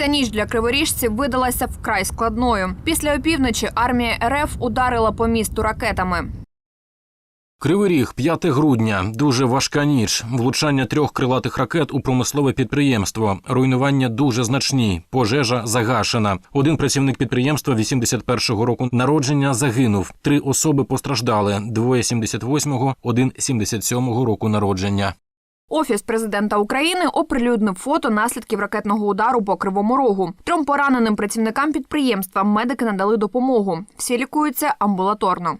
Ця ніч для криворіжців видалася вкрай складною. Після опівночі армія РФ ударила по місту ракетами. Кривий Ріг, 5 грудня. Дуже важка ніч. Влучання трьох крилатих ракет у промислове підприємство. Руйнування дуже значні. Пожежа загашена. Один працівник підприємства 81-го року народження загинув. Три особи постраждали: двоє 78-го, один 77-го року народження. Офіс президента України оприлюднив фото наслідків ракетного удару по кривому рогу. Трьом пораненим працівникам підприємства медики надали допомогу. Всі лікуються амбулаторно.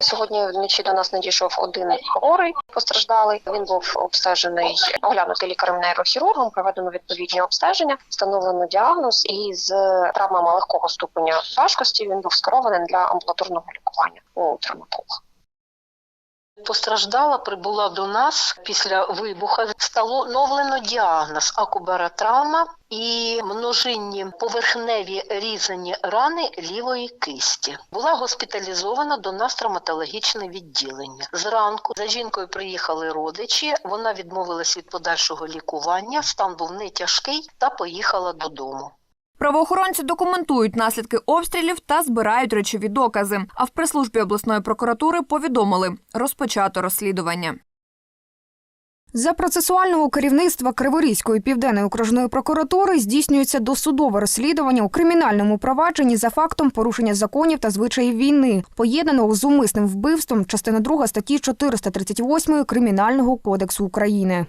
Сьогодні вночі до нас надійшов один хворий постраждалий. Він був обстежений, оглянутий лікарем-нейрохірургом, проведено відповідні обстеження, встановлено діагноз і з травмами легкого ступеня важкості він був скерований для амбулаторного лікування у травматолога. Постраждала прибула до нас після вибуха. Встановлено діагноз акубаротравма і множинні поверхневі різані рани лівої кисті. Була госпіталізована до нас травматологічне відділення. Зранку за жінкою приїхали родичі. Вона відмовилась від подальшого лікування. Стан був не тяжкий та поїхала додому. Правоохоронці документують наслідки обстрілів та збирають речові докази. А в прес-службі обласної прокуратури повідомили розпочато розслідування. За процесуального керівництва Криворізької південної окружної прокуратури здійснюється досудове розслідування у кримінальному провадженні за фактом порушення законів та звичаїв війни, поєднаного з умисним вбивством, частина 2 статті 438 Кримінального кодексу України.